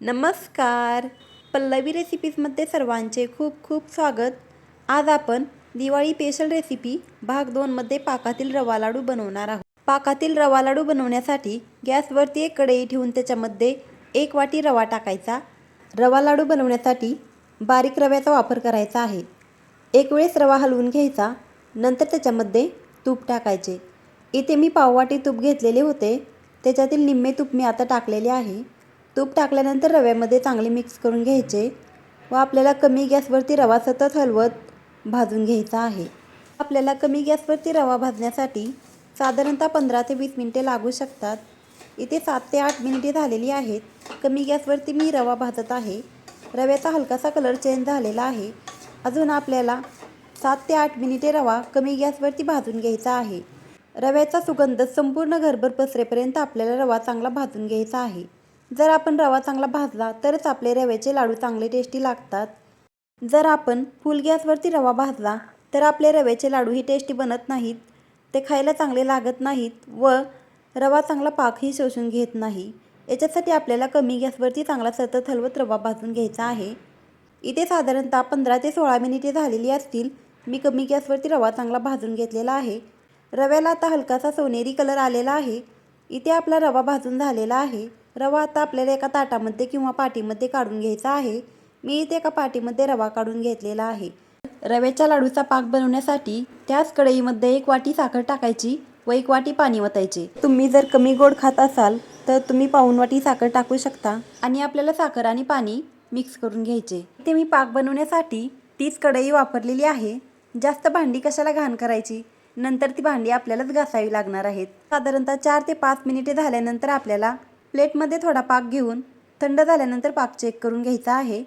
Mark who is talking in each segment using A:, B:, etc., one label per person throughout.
A: नमस्कार. पल्लवी रेसिपीजमध्ये सर्वांचे खूप खूप स्वागत. आज आपण दिवाळी स्पेशल रेसिपी भाग दोनमध्ये पाकातील रवा लाडू बनवणार आहोत. पाकातील रवा लाडू बनवण्यासाठी गॅसवरती एक कढई ठेवून त्याच्यामध्ये एक वाटी रवा टाकायचा. रवा लाडू बनवण्यासाठी बारीक रव्याचा वापर करायचा आहे. एक वेळेस रवा हलवून घ्यायचा. नंतर त्याच्यामध्ये तूप टाकायचे. इथे मी पाववाटी तूप घेतलेले होते. त्याच्यातील निम्मे तूप मी आता टाकलेले आहे. तूप टाकल्यानंतर रव्यामध्ये चांगले मिक्स करून घ्यायचे व आपल्याला कमी गॅसवरती रवा सतत हलवत भाजून घ्यायचा आहे. आपल्याला कमी गॅसवरती रवा भाजण्यासाठी साधारणतः पंधरा ते वीस मिनटे लागू शकतात. इथे सात ते आठ मिनिटे झालेली आहेत. कमी गॅसवरती मी रवा भाजत आहे. रव्याचा हलकासा कलर चेंज झालेला आहे. अजून आपल्याला सात ते आठ मिनिटे रवा कमी गॅसवरती भाजून घ्यायचा आहे. रव्याचा सुगंध संपूर्ण घरभर पसरेपर्यंत आपल्याला रवा चांगला भाजून घ्यायचा आहे. जर आपण रवा चांगला भाजला तरच आपले रव्याचे लाडू चांगले टेस्टी लागतात. जर आपण फुल गॅसवरती रवा भाजला तर आपले रव्याचे लाडूही टेस्टी बनत नाहीत. ते खायला चांगले लागत नाहीत व रवा चांगला पाकही शोषून घेत नाही. याच्यासाठी आपल्याला कमी गॅसवरती चांगला सतत हलवत रवा भाजून घ्यायचा आहे. इथे साधारणतः पंधरा ते सोळा मिनिटे झालेली असतील. मी कमी गॅसवरती रवा चांगला भाजून घेतलेला आहे. रव्याला आता हलकासा सोनेरी कलर आलेला आहे. इथे आपला रवा भाजून झालेला आहे. रवा आता आपल्याला एका ताटामध्ये किंवा पाटीमध्ये काढून घ्यायचा आहे. मी इथे एका पाटीमध्ये रवा काढून घेतलेला आहे. रव्याच्या लाडूचा पाक बनवण्यासाठी त्याच कढईमध्ये एक वाटी साखर टाकायची व एक वाटी पाणी वतायचे. तुम्ही जर कमी गोड खात असाल तर तुम्ही पाऊण वाटी साखर टाकू शकता आणि आपल्याला साखर आणि पाणी मिक्स करून घ्यायचे. ते मी पाक बनवण्यासाठी तीच कढई वापरलेली आहे. जास्त भांडी कशाला घाण करायची? नंतर ती भांडी आपल्यालाच घासावी लागणार आहेत. साधारणतः चार ते पाच मिनिटे झाल्यानंतर आपल्याला प्लेटमध्ये थोडा पाक घेऊन थंड झाल्यानंतर पाक चेक करून घ्यायचा आहे.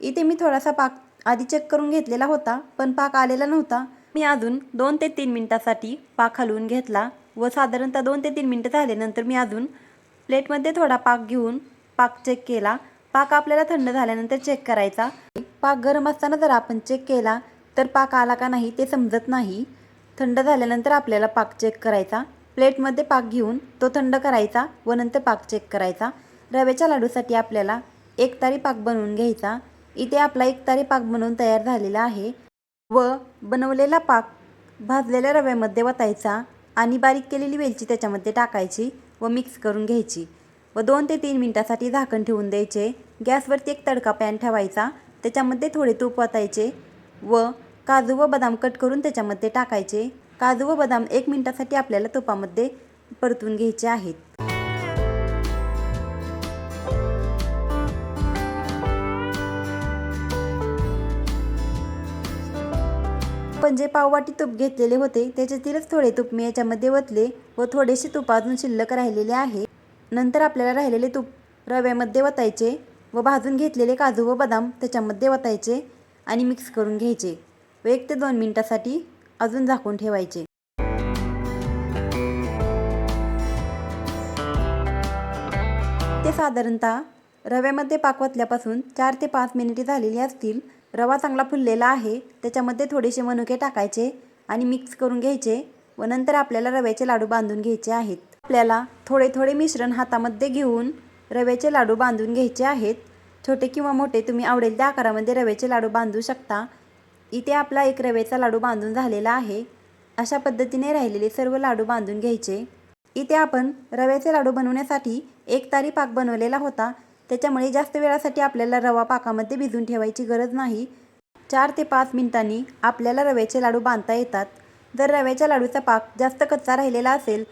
A: इथे मी थोडासा पाक आधी चेक करून घेतलेला होता पण पाक आलेला नव्हता. मी अजून दोन ते तीन मिनटासाठी पाक हलवून घेतला व साधारणतः दोन ते तीन मिनटं झाल्यानंतर मी अजून प्लेटमध्ये थोडा पाक घेऊन पाक चेक केला. पाक आपल्याला थंड झाल्यानंतर चेक करायचा. पाक गरम असताना जर आपण चेक केला तर पाक आला का नाही ते समजत नाही. थंड झाल्यानंतर आपल्याला पाक चेक करायचा. प्लेटमध्ये पाक घेऊन तो थंड करायचा व नंतर पाक चेक करायचा. रव्याच्या लाडूसाठी आपल्याला एक तारी पाक बनवून घ्यायचा. इथे आपला एक तारी पाक बनवून तयार झालेला आहे व बनवलेला पाक भाजलेल्या रव्यामध्ये वतायचा आणि बारीक केलेली वेलची त्याच्यामध्ये टाकायची व मिक्स करून घ्यायची व दोन ते तीन मिनटासाठी झाकण ठेवून द्यायचे. गॅसवरती एक तडका पॅन ठेवायचा. त्याच्यामध्ये थोडे तूप वतायचे व काजू व बदाम कट करून त्याच्यामध्ये टाकायचे. काजू व बदाम एक मिनटासाठी आपल्याला तुपामध्ये परतून घ्यायचे आहेत. पण जे पाववाटी तूप घेतलेले होते त्याच्यातीलच थोडे तूप मी याच्यामध्ये वतले व थोडेसे तूप अजून शिल्लक राहिलेले आहे. नंतर आपल्याला राहिलेले तूप रव्यामध्ये वतायचे व भाजून घेतलेले काजू व बदाम त्याच्यामध्ये वतायचे आणि मिक्स करून घ्यायचे. व एक ते दोन मिनटासाठी अजून झाकून ठेवायचे. ते साधारणतः रव्यामध्ये पाकवतल्यापासून चार ते पाच मिनिटे झालेली असतील. रवा चांगला फुललेला आहे. त्याच्यामध्ये थोडेसे मनुके टाकायचे आणि मिक्स करून घ्यायचे व नंतर आपल्याला रव्याचे लाडू बांधून घ्यायचे आहेत. आपल्याला थोडे थोडे मिश्रण हातामध्ये घेऊन रव्याचे लाडू बांधून घ्यायचे आहेत. छोटे किंवा मोठे तुम्ही आवडेल त्या आकारामध्ये रव्याचे लाडू बांधू शकता. इथे आपला एक रव्याचा लाडू बांधून झालेला आहे. अशा पद्धतीने राहिलेले सर्व लाडू बांधून घ्यायचे. इथे आपण रव्याचे लाडू बनवण्यासाठी एक तारी पाक बनवलेला होता. त्याच्यामुळे जास्त वेळासाठी आपल्याला रवा पाकामध्ये भिजून ठेवायची गरज नाही. चार ते पाच मिनिटांनी आपल्याला रव्याचे लाडू बांधता येतात. जर रव्याच्या लाडूचा पाक जास्त कच्चा राहिलेला असेल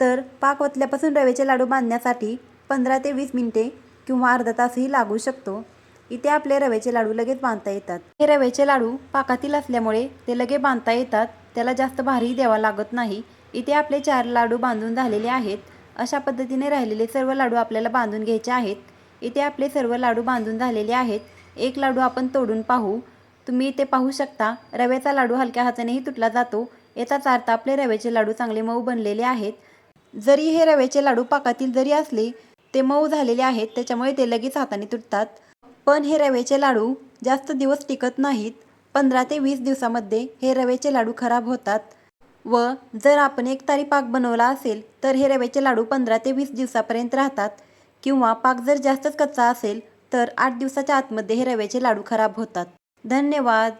A: तर पाक ओतल्यापासून रव्याचे लाडू बांधण्यासाठी पंधरा ते वीस मिनिटे किंवा अर्धा तासही लागू शकतो. इथे आपले रव्याचे लाडू लगेच बांधता येतात. हे रव्याचे लाडू पाकातील असल्यामुळे ते लगेच बांधता येतात त्याला जास्त भारी द्यावा लागत नाही. इथे आपले चार लाडू बांधून झालेले आहेत. अशा पद्धतीने राहिलेले सर्व लाडू आपल्याला बांधून घ्यायचे आहेत. इथे आपले सर्व लाडू बांधून झालेले आहेत. एक लाडू आपण तोडून पाहू. तुम्ही इथे पाहू शकता रव्याचा लाडू हलक्या हातानेही तुटला जातो. याचाच अर्थ आपले रव्याचे लाडू चांगले मऊ बनलेले आहेत. जरी हे रव्याचे लाडू पाकातील जरी असले ते मऊ झालेले आहेत त्याच्यामुळे ते लगेच हाताने तुटतात. पण हे रव्याचे लाडू जास्त दिवस टिकत नाहीत. पंधरा ते वीस दिवसामध्ये हे रव्याचे लाडू खराब होतात. व जर आपण एक तारी पाक बनवला असेल तर हे रव्याचे लाडू पंधरा ते वीस दिवसापर्यंत राहतात. किंवा पाक जर जास्तच कच्चा असेल तर आठ दिवसाच्या आतमध्ये हे रव्याचे लाडू खराब होतात. धन्यवाद.